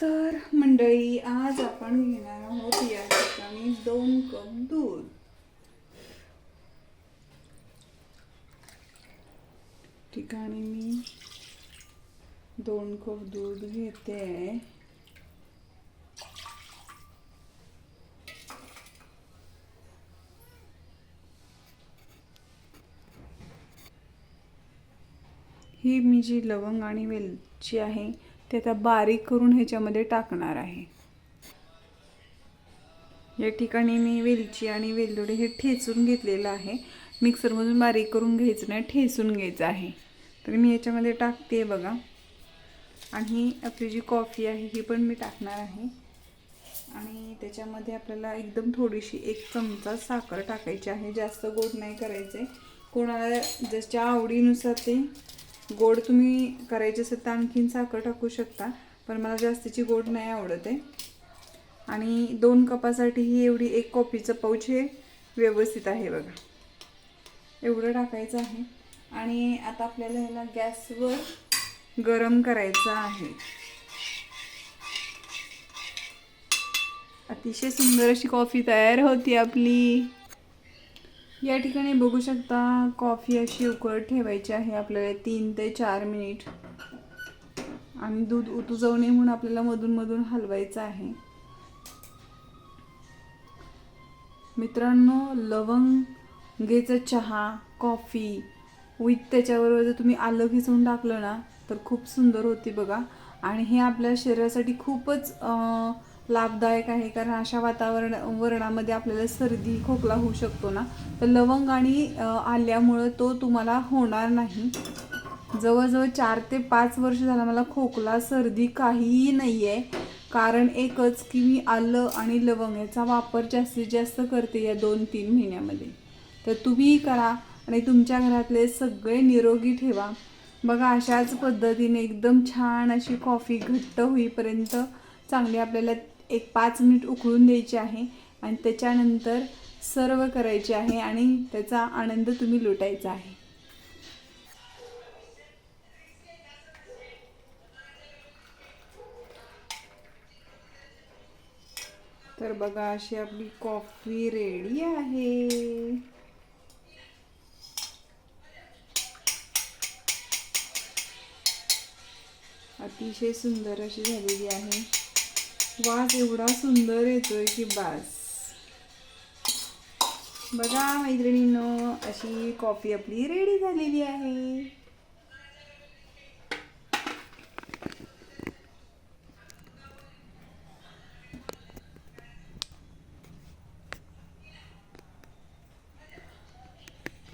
तर मंडळी आज आपण घेणार आहोत या ठिकाणी दोन कप दूध. ठिकाणी मी दोन कप दूध घेते. ही मी जी लवंग आणि वेलची आहे ते आता बारीक करून ह्याच्यामध्ये टाकणार आहे. या ठिकाणी मी वेलची आणि वेलदोडे हे ठेचून घेतलेलं आहे. मिक्सरमधून बारीक करून घ्यायचं नाही ठेचून घ्यायचं आहे. तर मी याच्यामध्ये टाकते बघा. आणि आपली जी कॉफी आहे ही पण मी टाकणार आहे. आणि त्याच्यामध्ये आपल्याला एकदम थोडीशी एक चमचा साखर टाकायची आहे. जास्त गोड नाही करायचे कोणाला ज्याच्या आवडीनुसार ते गोड तुम्ही करायचे असेल तर आणखीन साखर टाकू शकता पण मला जास्तीची गोड नाही आवडत. आहे आणि दोन कपासाठी ही एवढी एक कॉफीचं पाऊच हे व्यवस्थित आहे बघा. एवढं टाकायचं आहे. आणि आता आपल्याला ह्याला गॅसवर गरम करायचं आहे. अतिशय सुंदर अशी कॉफी तयार होती आपली. या ठिकाणी बघू शकता कॉफी अशी उकळत ठेवायची आहे आपल्याला तीन ते चार मिनिट. आणि दूध उतू जाऊ नये म्हणून आपल्याला मधून मधून हलवायचं आहे. मित्रांनो लवंगेचा चहा कॉफी विथ त्याच्याबरोबर जर तुम्ही आलं घिसून टाकलं ना तर खूप सुंदर होती बघा. आणि हे आपल्या शरीरासाठी खूपच लाभदायक आहे कारण अशा वातावरण वरणामध्ये आपल्याला सर्दी खोकला होऊ शकतो ना. तर लवंग आणि आल्यामुळं तो तुम्हाला होणार नाही. जवळजवळ चार ते पाच वर्ष झाला मला खोकला सर्दी काहीही नाही आहे कारण एकच की मी आलं आणि लवंग याचा वापर जास्तीत जास्त करते या दोन तीन महिन्यामध्ये. तर तुम्हीही करा आणि तुमच्या घरातले सगळे निरोगी ठेवा. बघा अशाच पद्धतीने एकदम छान अशी कॉफी घट्ट होईपर्यंत चांगली आपल्याला एक पाच मिनिट उकळून द्यायची आहे आणि त्याच्यानंतर सर्व करायचे आहे आणि त्याचा आनंद तुम्ही लुटायचा आहे. तर बघा अशी आपली कॉफी रेडी आहे. अतिशय सुंदर अशी झालेली आहे. वास एवढा सुंदर येतोय की बास. बघा मैत्रिणींनो अशी कॉफी आपली रेडी झालेली आहे.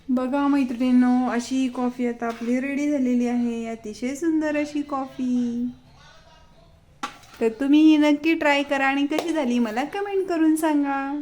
बघा मैत्रिणींनो अशी कॉफी आता आपली रेडी झालेली आहे. अतिशय सुंदर अशी कॉफी. तर तुम्ही ही नक्की ट्राय करा आणि कशी झाली मला कमेंट करून सांगा.